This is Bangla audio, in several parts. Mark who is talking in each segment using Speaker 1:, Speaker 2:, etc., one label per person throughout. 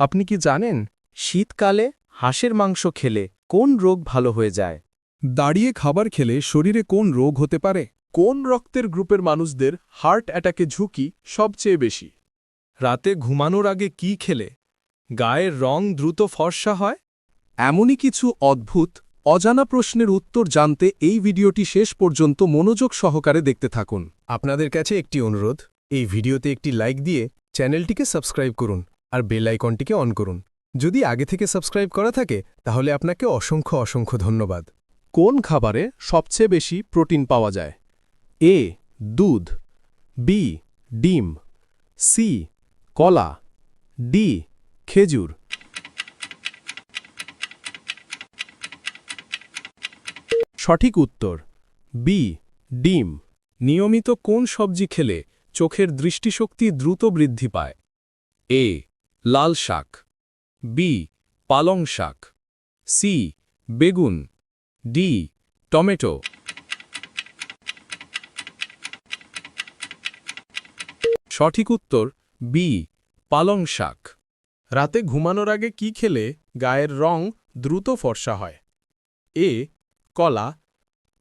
Speaker 1: আপনি কি জানেন শীতকালে হাঁসের মাংস খেলে কোন রোগ ভালো হয়ে যায়?
Speaker 2: দাঁড়িয়ে খাবার খেলে শরীরে কোন রোগ হতে পারে?
Speaker 3: কোন রক্তের গ্রুপের মানুষদের হার্ট অ্যাটাকে ঝুঁকি সবচেয়ে বেশি?
Speaker 1: রাতে ঘুমানোর আগে কি খেলে? গায়ের রং দ্রুত ফর্সা হয়?
Speaker 2: এমনই কিছু অদ্ভুত অজানা প্রশ্নের উত্তর জানতে এই ভিডিওটি শেষ পর্যন্ত মনোযোগ সহকারে দেখতে থাকুন।
Speaker 4: আপনাদের কাছে একটি অনুরোধ এই ভিডিওতে একটি লাইক দিয়ে চ্যানেলটিকে সাবস্ক্রাইব করুন। আর বেল আইকনটিকে অন করুন। যদি আগে থেকে সাবস্ক্রাইব করা থাকে, তাহলে আপনাকে অসংখ্য অসংখ্য ধন্যবাদ।
Speaker 2: কোন খাবারে সবচেয়ে বেশি প্রোটিন পাওয়া যায়? এ, দুধ, বি, ডিম, সি, কলা, ডি, খেজুর। সঠিক উত্তর, বি, ডিম। নিয়মিত কোন সবজি খেলে চোখের দৃষ্টিশক্তি দ্রুত বৃদ্ধি পায়? এ লাল শাক। বি পালং শাক। সি বেগুন। D tomato. সঠিক উত্তর বি পালং শাক।
Speaker 3: রাতে ঘুমানোর আগে কি খেলে গায়ের রং দ্রুত ফর্সা হয়? এ কলা।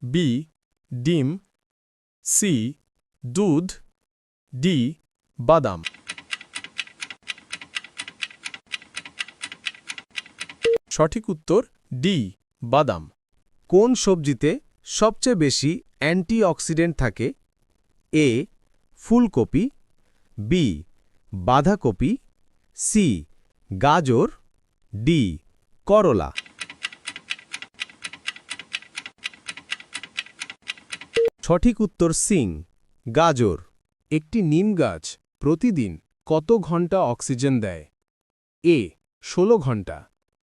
Speaker 3: বি ডিম। সি দুধ। ডি বাদাম। সঠিক উত্তর ডি বাদাম।
Speaker 4: কোন সবজিতে সবচেয়ে বেশি অ্যান্টিঅক্সিডেন্ট থাকে? এ ফুলকপি। বি বাঁধাকপি। সি গাজর। ডি করলা। সঠিক উত্তর সিং, গাজর।
Speaker 2: একটি নিম গাছ প্রতিদিন কত ঘণ্টা অক্সিজেন দেয়? এ ১৬ ঘণ্টা।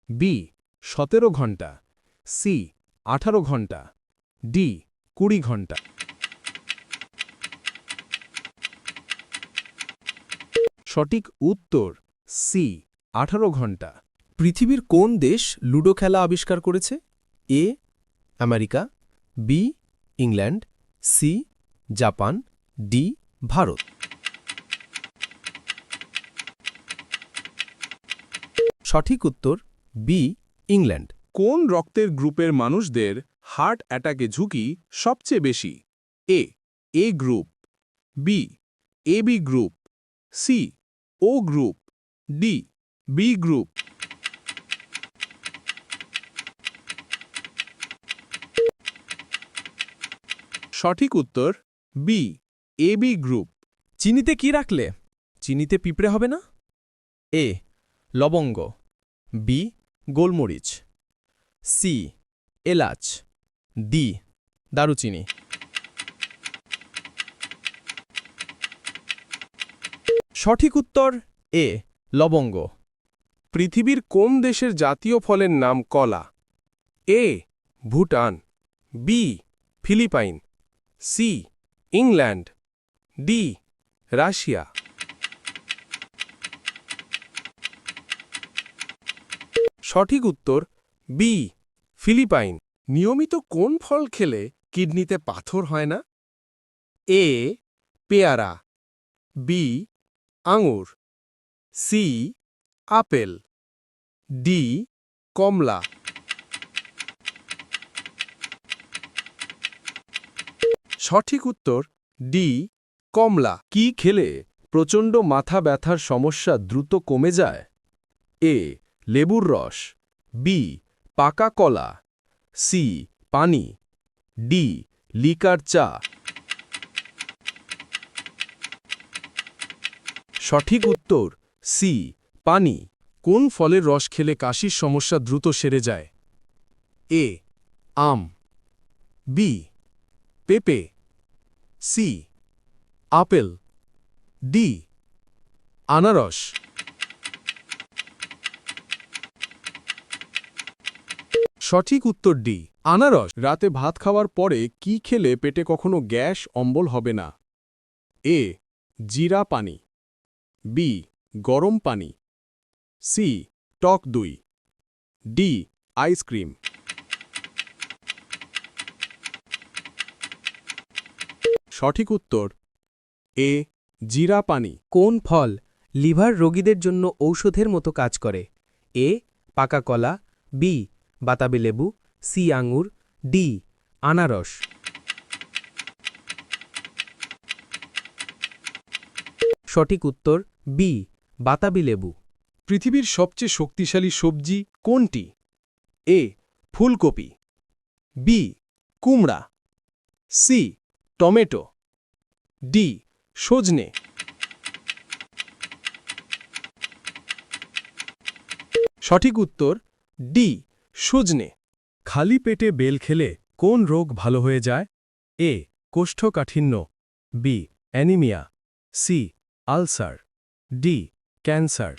Speaker 2: বি ১৭ ঘণ্টা। সি ১৮ ঘণ্টা। ডি ২০ ঘণ্টা। সঠিক উত্তর, সি ১৮ ঘণ্টা।
Speaker 4: পৃথিবীর কোন দেশ লুডো খেলা আবিষ্কার করেছে? A, America. B, England. C, Japan. D, Bharat. সঠিক উত্তর বি ইংল্যান্ড।
Speaker 3: কোন রক্তের গ্রুপের মানুষদের হার্ট অ্যাটাকে ঝুঁকি সবচেয়ে বেশি? A A group B A B group C O group D B group. সঠিক উত্তর বি এ বি গ্রুপ।
Speaker 1: চিনিতে কি রাখলে? চিনিতে পিঁপড়ে হবে না? এ লবঙ্গ বি গোলমরিচ সি এলাচ ডি দারুচিনি। সঠিক উত্তর এ লবঙ্গ।
Speaker 3: পৃথিবীর কোন দেশের জাতীয় ফলের নাম কলা? A Bhutan. B Philippine. C England. D Russia. সঠিক উত্তর, বি, ফিলিপাইন। নিয়মিত কোন ফল খেলে কিডনিতে পাথর হয় না? এ, পেয়ারা। বি, আঙুর। C, apple. ডি, কমলা। সঠিক উত্তর, ডি, কমলা।
Speaker 2: কি খেলে প্রচণ্ড মাথা ব্যথার সমস্যা দ্রুত কমে যায়? এ লেবুর রস, বি, পাকা কলা, সি, পানি, ডি, লিকার চা। সঠিক উত্তর, সি, পানি। কোন ফলের রস খেলে কাশির সমস্যা দ্রুত সেরে যায়? এ, আম। বি, পেঁপে। C, apple. ডি, আনারস। সঠিক উত্তর ডি। আনারস, রাতে ভাত খাওয়ার পরে কি খেলে পেটে কখনো গ্যাস, অম্বল হবে না? এ, জিরা পানি। বি, গরম পানি। সি, টক দুই। ডি আইসক্রিম সঠিক উত্তর, এ, জিরা পানি।
Speaker 4: কোন ফল
Speaker 5: লিভার রোগীদের জন্য ঔষধের মতো কাজ করে? এ, পাকা কলা। বি বাতাবি লেবু, সি আঙুর, ডি, আনারস। সঠিক উত্তর, বি, বাতাবি লেবু।
Speaker 2: পৃথিবীর সবচেয়ে শক্তিশালী সবজি কোনটি? এ, ফুলকপি। বি, কুমড়া। C, tomato. ডি, সজনে। সঠিক উত্তর, ডি সজনে
Speaker 1: খালি পেটে বেল খেলে কোন রোগ ভালো হয়ে যায়? এ, কোষ্ঠকাঠিন্য। B, anaemia. C, ulcer. D, cancer.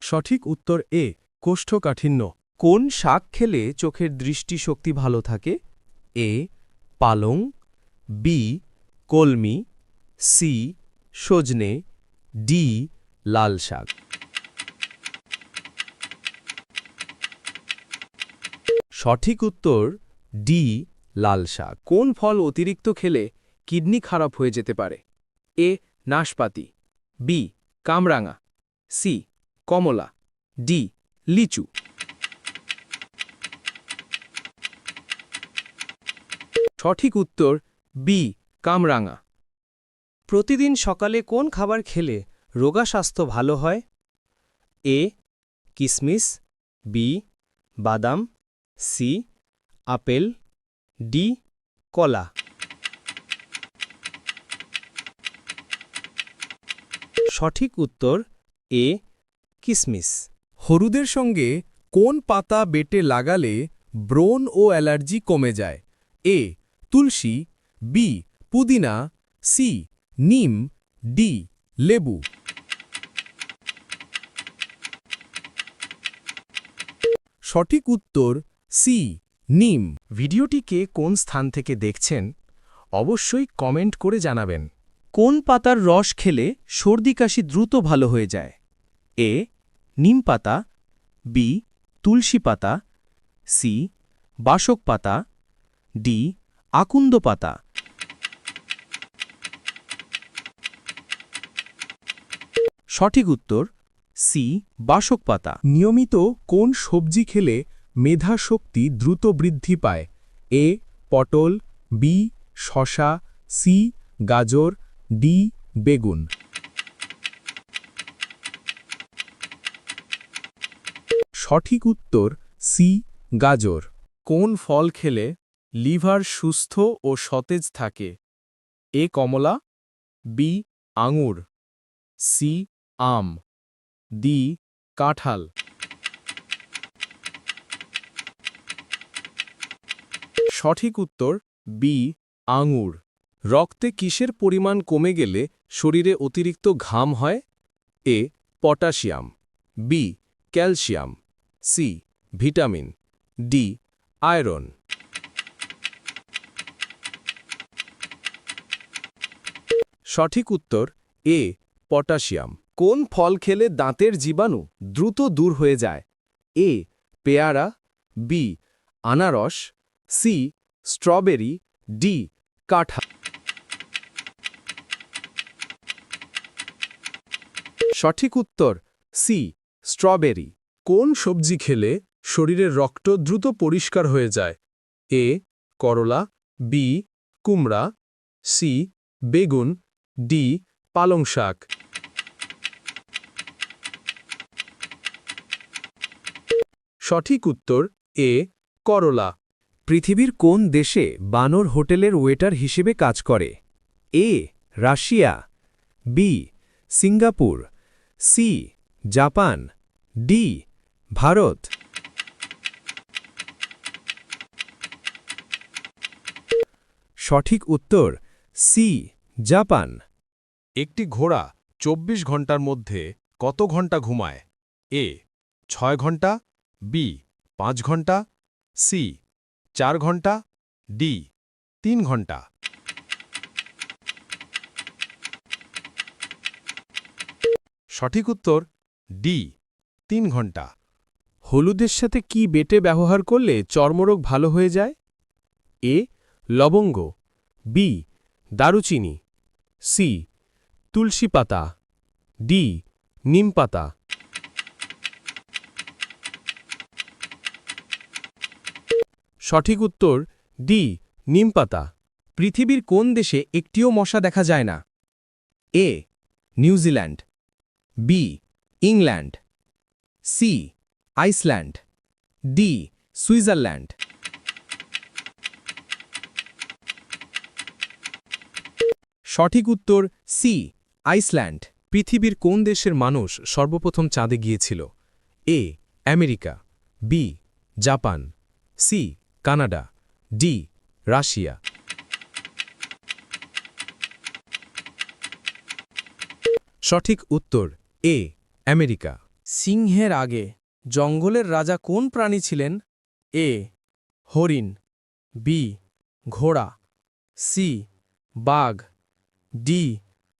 Speaker 1: সঠিক উত্তর এ, কোষ্ঠকাঠিন্য।
Speaker 5: কোন শাক খেলে চোখের দৃষ্টিশক্তি ভালো থাকে? এ, পালং। বি, কলমি। সি, সজনে। ডি লাল শাক। সঠিক উত্তর ডি লাল শাক। কোন ফল অতিরিক্ত খেলে কিডনি খারাপ হয়ে যেতে পারে? এ নাশপাতি। বি কামরাঙা। সি কমলা। ডি লিচু। সঠিক উত্তর বি কামরাঙা। প্রতিদিন সকালে কোন খাবার খেলে রোগা স্বাস্থ্য ভালো হয়? এ. কিসমিস, বি. বাদাম, সি. Apple, D. কলা। সঠিক উত্তর, এ. কিসমিস।
Speaker 1: হলুদের সঙ্গে কোন পাতা বেটে লাগালে ব্রণ ও অ্যালার্জি কমে যায়? এ. তুলসী, বি. পুদিনা, সি. নিম, ডি. লেবু। সঠিক উত্তর সি নিম। ভিডিওটিকে কোন স্থান থেকে দেখছেন, অবশ্যই কমেন্ট করে জানাবেন।
Speaker 5: কোন পাতার রস খেলে সর্দি কাশি দ্রুত ভালো হয়ে যায়? এ, নিম পাতা বি তুলসী পাতা সি বাসক পাতা ডি আকুন্দ পাতা। সঠিক উত্তর সি, বাসক পাতা।
Speaker 2: নিয়মিত কোন সবজি খেলে মেধা শক্তি দ্রুত বৃদ্ধি পায়? এ, পটল, বি শশা সি, গাজর, ডি, বেগুন। সঠিক উত্তর সি, গাজর।
Speaker 1: কোন ফল খেলে লিভার সুস্থ ও সতেজ থাকে? এ, কমলা, বি, আঙুর, সি, আম। ডি কাঁঠাল। সঠিক উত্তর, বি, আঙুর। রক্তে কিসের পরিমাণ কমে গেলে শরীরে অতিরিক্ত ঘাম হয়? A, potassium. B, calcium. C, vitamin. D, iron. সঠিক উত্তর, এ, পটাশিয়াম। কোন ফল খেলে দাঁতের জীবাণু দ্রুত দূর হয়ে যায়? এ, পেয়ারা, বি, আনারস, সি, স্ট্রবেরি, ডি, কাঁঠাল। সঠিক উত্তর, সি, স্ট্রবেরি।
Speaker 2: কোন সবজি খেলে শরীরের রক্ত দ্রুত পরিষ্কার হয়ে যায়? এ, করলা, বি, কুমড়া, সি, বেগুন, ডি পালং শাক সঠিক উত্তর, এ, করলা।
Speaker 5: পৃথিবীর কোন দেশে বানর হোটেলের ওয়েটার হিসেবে কাজ করে? A, Russia. B, Singapore. C, Japan. D, Bharat. সঠিক উত্তর, সি, জাপান।
Speaker 3: একটি ঘোড়া ২৪ ঘণ্টার মধ্যে কত ঘণ্টা ঘুমায়? এ, ছয় ঘণ্টা বি, পাঁচ ঘণ্টা, সি, চার ঘণ্টা, ডি, তিন ঘণ্টা। সঠিক উত্তর, ডি, তিন ঘণ্টা।
Speaker 2: হলুদের সাথে কি বেটে ব্যবহার করলে চর্মরোগ ভালো হয়ে যায়? এ, লবঙ্গ। বি,
Speaker 5: দারুচিনি। সি, তুলসী পাতা। ডি, নিম পাতা। সঠিক উত্তর, ডি নিমপাতা পৃথিবীর কোন দেশে একটিও মশা দেখা যায় না? A, New Zealand. B, England. C, Iceland. D, Switzerland. সঠিক উত্তর, সি, আইসল্যান্ড। পৃথিবীর কোন দেশের মানুষ সর্বপ্রথম চাঁদে গিয়েছিল? A, America. B, Japan. C Canada D Russia. সঠিক উত্তর এ আমেরিকা। সিংহের আগে, জঙ্গলের রাজা কোন প্রাণী ছিলেন? এ হরিণ। বি ঘোড়া। সি বাঘ। ডি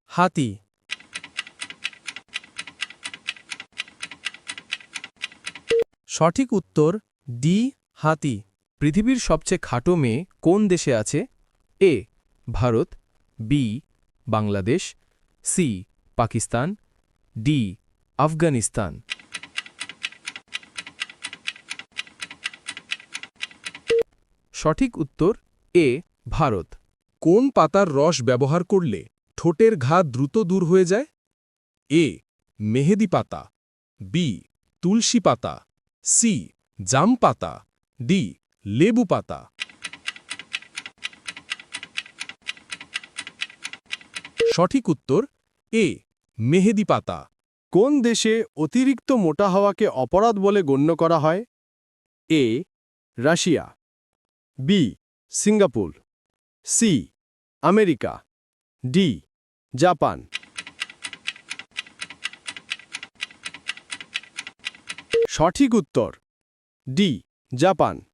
Speaker 5: হাতি। সঠিক উত্তর ডি হাতি। পৃথিবীর সবচেয়ে খাটো মেয়ে কোন দেশে আছে? A, Bharat, B, Bangladesh, C, Pakistan, D, Afghanistan. সঠিক উত্তর, এ, ভারত।
Speaker 2: কোন পাতার রস ব্যবহার করলে ঠোঁটের ঘা দ্রুত দূর হয়ে যায়? এ, মেহেদি পাতা, বি, তুলসী পাতা, সি, জাম পাতা, ডি লেবু পাতা। সঠিক উত্তর, এ, মেহেদি পাতা। কোন দেশে অতিরিক্ত মোটা হওয়াকে অপরাধ বলে গণ্য করা হয়? A, Russia. B, Singapore. C, America. D, Japan. সঠিক উত্তর, ডি, জাপান।